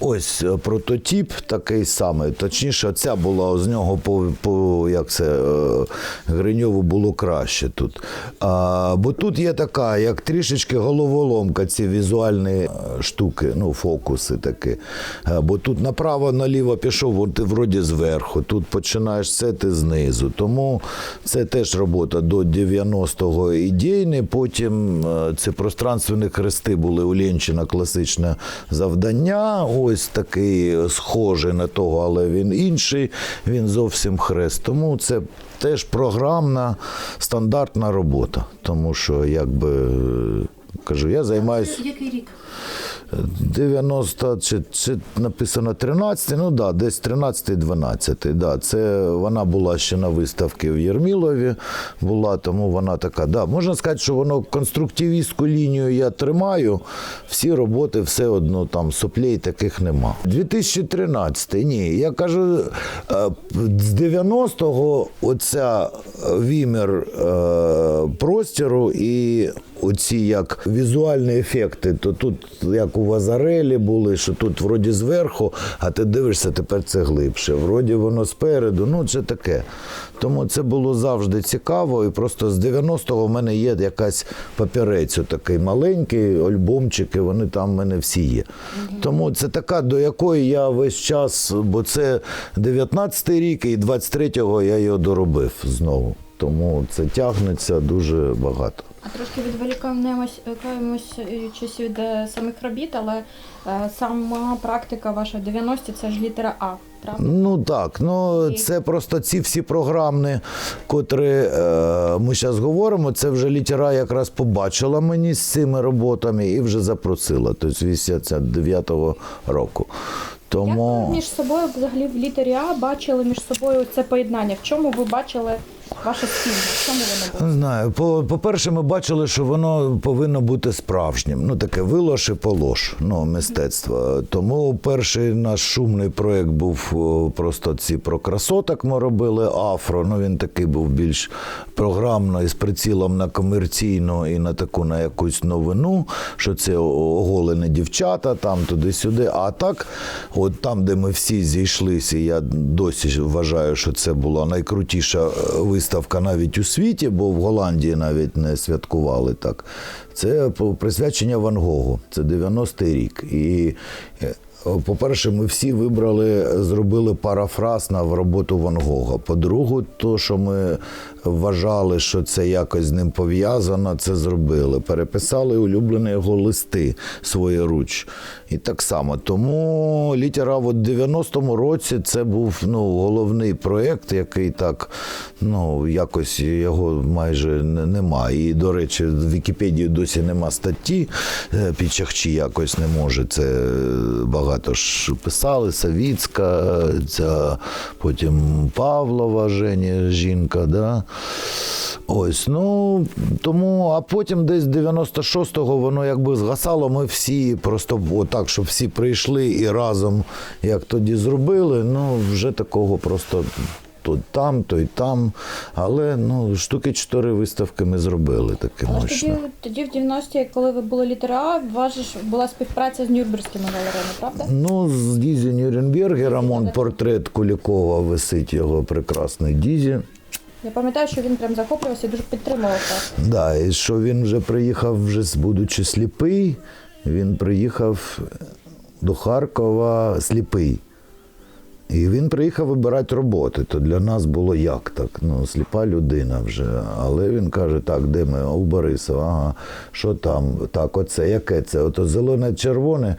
Ось е, прототип такий самий. Точніше, ця була з нього по, по як це е, Гриньову було краще тут. А, бо тут є така, як трішечки головоломка, ці візуальні е, штуки, ну, фокуси такі. Е, Бо тут направо-наліво пішов, ти вроді зверху, тут починаєш це ти знизу. Тому це теж робота до 90-го ідейний. Потім це пространственні хрести були у Ленчина класичне завдання. Ось такий схожий на того, але він інший, він зовсім хрест. Тому це теж програмна стандартна робота. Тому що, якби кажу, я займаюся. Який рік? 90, чи, чи написано 13, ну да, десь 13-12. Да. Це вона була ще на виставці в Єрмілові, була, тому вона така. Да. Можна сказати, що воно конструктивістську лінію я тримаю. Всі роботи все одно там соплей таких нема. 2013, ні. Я кажу, е, з 90-го оця вімір е, простіру і оці як візуальні ефекти, то тут як у Вазарелі були, що тут вроді зверху, а ти дивишся, тепер це глибше. Вроді воно спереду, ну це таке. Тому це було завжди цікаво. І просто з 90-го в мене є якась папірець, такий маленький, альбомчики, вони там в мене всі є. Тому це така, до якої я весь час, бо це 19-й рік, і 23-го я його доробив знову. Тому це тягнеться дуже багато. Трошки відволікаємось каємось, е, чись від е, самих робіт, але е, сама практика ваша 90-ті це ж літера А, правда? Ну так, ну це просто ці всі програмні, котрі е, ми зараз говоримо, це вже літера якраз побачила мені з цими роботами і вже запросила, тобто 89-го року. Як Тому ви між собою взагалі в літері А бачили між собою це поєднання? В чому ви бачили ваше спільне? Не знаю, по- по-перше, ми бачили, що воно повинно бути справжнім. Ну таке вилош і полош, ну, мистецтво. Тому перший наш шумний проєкт був просто ці про красоток ми робили афро. Ну він такий був більш програмно і з прицілом на комерційну і на таку на якусь новину, що це оголені дівчата, там туди-сюди. А так, от там, де ми всі зійшлися, я досі вважаю, що це була найкрутіша е, виставка навіть у світі, бо в Голландії навіть не святкували так. Це присвячення Ван Гогу. Це 90-й рік. І е, по-перше, ми всі вибрали, зробили парафраз на роботу Ван Гога. По-друге, то, що ми вважали, що це якось з ним пов'язано, це зробили. Переписали улюблені його листи своєруч. І так само. Тому літера в 90-му році це був ну, головний проєкт, який так, ну, якось його майже не- нема. І, до речі, в Вікіпедії досі нема статті, е, Пічахчі якось не може. Це е, багато ж писали, Савіцька, ця, потім Павлова Жені, жінка. Да? Ось, ну тому, а потім десь 96-го воно якби згасало. Ми всі просто отак, щоб всі прийшли і разом, як тоді зробили. Ну вже такого просто то там, то й там. Але ну штуки чотири виставки ми зробили таке Але мощно. тоді, тоді в 90-ті, коли ви були літера у вас ж була співпраця з Нюрнберзькими галереями, правда? Ну, з Дізі Нюрнбергера, он портрет Кулікова висить його прекрасний Дізі. Я пам'ятаю, що він прям захоплювався і дуже підтримував вас. Да, і що він вже приїхав, вже будучи сліпий, він приїхав до Харкова сліпий. І він приїхав вибирати роботи. То для нас було як так? Ну, сліпа людина вже. Але він каже: так, де ми? У Борисова, ага, що там? Так, оце, яке це? Ото зелене червоне.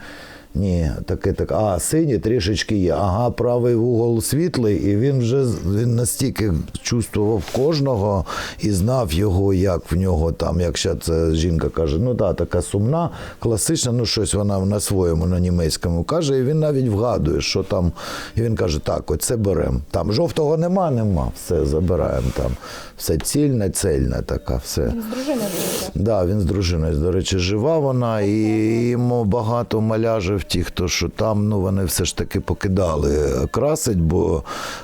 Ні, таке так. А, синє трішечки є. Ага, правий вугол світлий, і він вже він настільки чувствував кожного і знав його, як в нього там, якщо це жінка каже, ну так, така сумна, класична, ну щось вона на своєму, на німецькому каже, і він навіть вгадує, що там. І він каже, так, оце беремо. Там жовтого нема, нема. Все, забираємо там. Все цільне, цельне така, все. Він з дружиною жив. Да, він з дружиною, до речі, жива вона, і йому багато маляжів бачив, ті, хто що там, ну вони все ж таки покидали красить, бо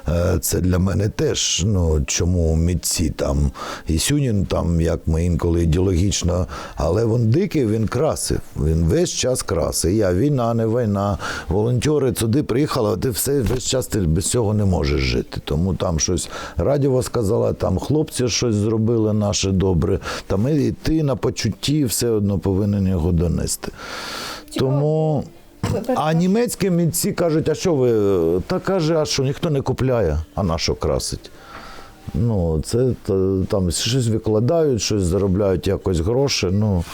е, це для мене теж. Ну чому митці там і Сюнін, там як ми інколи ідеологічно, але він дикий, він красив. Він весь час красив. Я війна, не війна. Волонтери сюди приїхали, а ти все весь час ти без цього не можеш жити. Тому там щось радіо сказала, там хлопці щось зробили наше добре. Там і ти на почутті все одно повинен його донести. Тому. А німецькі митці кажуть, а що ви? Та каже, а що ніхто не купляє, а на що красить? Ну, це там щось викладають, щось заробляють якось гроші. Ну,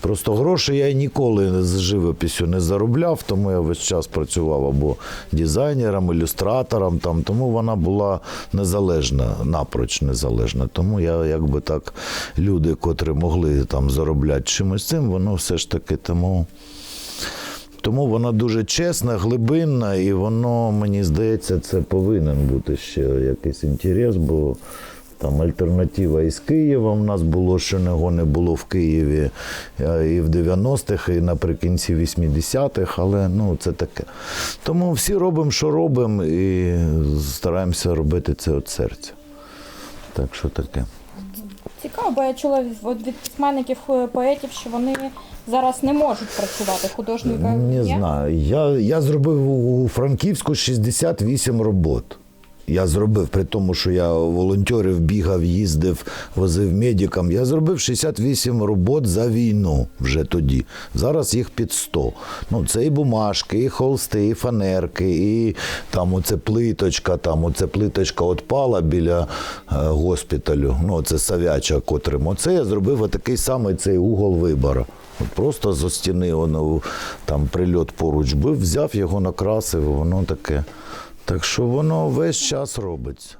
просто гроші я ніколи з живописю не заробляв, тому я весь час працював або дизайнером, ілюстратором, там, тому вона була незалежна, напроч незалежна. Тому я якби так, люди, котрі могли там заробляти чимось цим, воно все ж таки тому. Тому вона дуже чесна, глибинна, і воно, мені здається, це повинен бути ще якийсь інтерес, бо там альтернатива із Києва в нас було, що його не було в Києві і в 90-х, і наприкінці 80-х, але ну, це таке. Тому всі робимо, що робимо, і стараємося робити це від серця. Так що таке. Цікаво, бо я чула від письменників, е, поетів, що вони зараз не можуть працювати художниками. Не знаю. Я, я зробив у Франківську 68 робот. Я зробив, при тому, що я волонтерів бігав, їздив, возив медикам. Я зробив 68 робот за війну вже тоді. Зараз їх під 100. Ну, це і бумажки, і холсти, і фанерки, і там оце плиточка, там оце плиточка отпала біля е, госпіталю. Ну, це Савяча, котрим. Оце я зробив отакий самий цей угол вибору. Просто зо стіни воно, там прильот поруч був, взяв його, накрасив, воно таке. Так що воно весь час робиться.